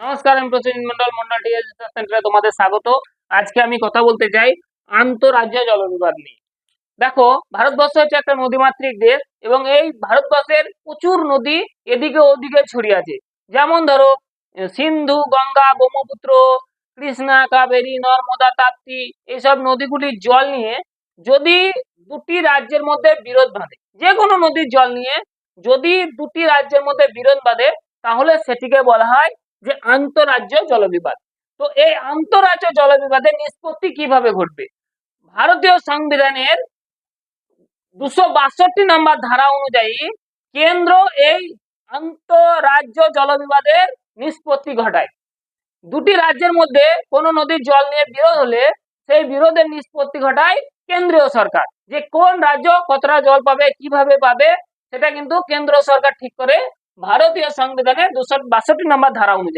নমস্কার, আমি প্রসেনজিৎ মন্ডল মন্ডল সেন্টারে তোমাদের স্বাগত। আজকে আমি কথা বলতে চাই আন্তঃরাজ্য জল বিবাদ নিয়ে। দেখো, ভারতবর্ষ হচ্ছে একটা নদীমাতৃক দেশ এবং এই ভারতবর্ষের প্রচুর নদী এদিকে ওদিকে ছড়িয়ে আছে। যেমন ধরো, সিন্ধু, গঙ্গা, ব্রহ্মপুত্র, কৃষ্ণা, কাবেরী, নর্মদা, তাপ্তি এইসব নদীগুলির জল নিয়ে যদি দুটি রাজ্যের মধ্যে বিরোধ বাঁধে যে কোনো নদীর জল নিয়ে যদি দুটি রাজ্যের মধ্যে বিরোধ বাঁধে, তাহলে সেটিকে বলা হয় যে আন্তঃরাজ্য জলবিবাদ। তো এই আন্তঃরাজ্য জলবিবাদের নিষ্পত্তি কীভাবে ঘটবে? ভারতীয় সংবিধানের দুশো বাষট্টি নম্বর ধারা অনুযায়ী কেন্দ্র এই আন্তঃরাজ্য জলবিবাদের নিষ্পত্তি ঘটায়। দুটি রাজ্যের মধ্যে কোনো নদীর জল নিয়ে বিরোধ হলে সেই বিরোধের নিষ্পত্তি ঘটায় কেন্দ্রীয় সরকার। যে কোন রাজ্য কতটা জল পাবে, কীভাবে পাবে, সেটা কিন্তু কেন্দ্র সরকার ঠিক করে ভারতীয় সংবিধানের দুশো বাষট্টি নম্বর ধারা অনুযায়ী